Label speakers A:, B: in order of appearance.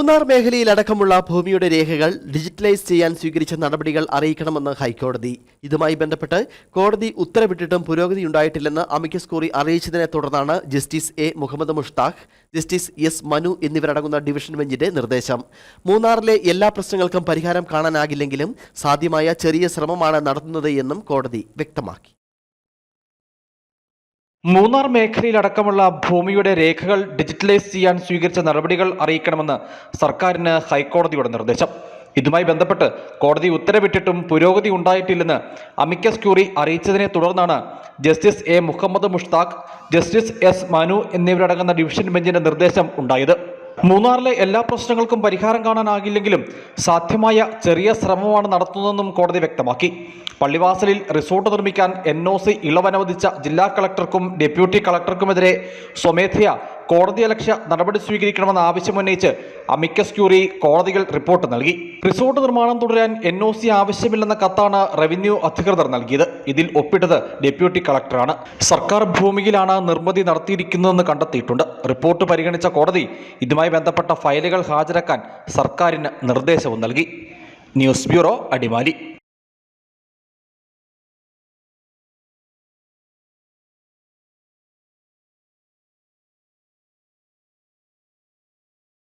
A: മൂന്നാർ മേഖലയിലടക്കമുള്ള ഭൂമിയുടെ രേഖകൾ ഡിജിറ്റലൈസ് ചെയ്യാൻ സ്വീകരിച്ച നടപടികൾ അറിയിക്കണമെന്ന് ഹൈക്കോടതി. ഇതുമായി ബന്ധപ്പെട്ട് കോടതി ഉത്തരവിട്ടിട്ടും പുരോഗതിയുണ്ടായിട്ടില്ലെന്ന് അമിക്കസ് കോറി അറിയിച്ചതിനെ തുടർന്നാണ് justice A Muhammad Mushtaq justice S Manu എന്നിവരടങ്ങുന്ന ഡിവിഷൻ ബെഞ്ചിന്റെ നിർദ്ദേശം. മൂന്നാറിലെ എല്ലാ പ്രശ്നങ്ങൾക്കും പരിഹാരം കാണാനാകില്ലെങ്കിലും സാധ്യമായ ചെറിയ ശ്രമമാണ് നടത്തുന്നത് എന്നും കോടതി വ്യക്തമാക്കി.
B: മൂന്നാർ മേഖലയിലടക്കമുള്ള ഭൂമിയുടെ രേഖകൾ ഡിജിറ്റലൈസ് ചെയ്യാൻ സ്വീകരിച്ച നടപടികൾ അറിയിക്കണമെന്ന് സർക്കാരിന് ഹൈക്കോടതിയുടെ നിർദ്ദേശം. ഇതുമായി ബന്ധപ്പെട്ട് കോടതി ഉത്തരവിട്ടിട്ടും പുരോഗതി ഉണ്ടായിട്ടില്ലെന്ന് അമിക്കസ് ക്യൂറി അറിയിച്ചതിനെ തുടർന്നാണ് justice A Muhammad Mushtaq justice S Manu എന്നിവരടങ്ങുന്ന ഡിവിഷൻ ബെഞ്ചിന്റെ നിർദ്ദേശം ഉണ്ടായത്. മൂന്നാറിലെ എല്ലാ പ്രശ്നങ്ങൾക്കും പരിഹാരം കാണാനാകില്ലെങ്കിലും സാധ്യമായ ചെറിയ ശ്രമമാണ് നടത്തുന്നതെന്നും കോടതി വ്യക്തമാക്കി. പള്ളിവാസലിൽ റിസോർട്ട് നിർമ്മിക്കാൻ എൻ ഒ സി ഇളവനുവദിച്ച ജില്ലാ കളക്ടർക്കും ഡെപ്യൂട്ടി കളക്ടർക്കുമെതിരെ സ്വമേധയാ കോടതിയലക്ഷ്യ നടപടി സ്വീകരിക്കണമെന്ന ആവശ്യമുന്നയിച്ച് അമിക്കസ് ക്യൂറി കോടതികൾ റിപ്പോർട്ട് നൽകി. റിസോർട്ട് നിർമ്മാണം തുടരാൻ എൻ ഒ സി ആവശ്യമില്ലെന്ന കത്താണ് റവന്യൂ അധികൃതർ നൽകിയത്. ഇതിൽ ഒപ്പിട്ടത് ഡെപ്യൂട്ടി കളക്ടറാണ്. സർക്കാർ ഭൂമിയിലാണ് നിർമ്മിതി നടത്തിയിരിക്കുന്നതെന്ന് കണ്ടെത്തിയിട്ടുണ്ട്. റിപ്പോർട്ട് പരിഗണിച്ച കോടതി ഇതുമായി ബന്ധപ്പെട്ട ഫയലുകൾ ഹാജരാക്കാൻ സർക്കാരിന് നിർദ്ദേശവും നൽകി. News bureau Adimali.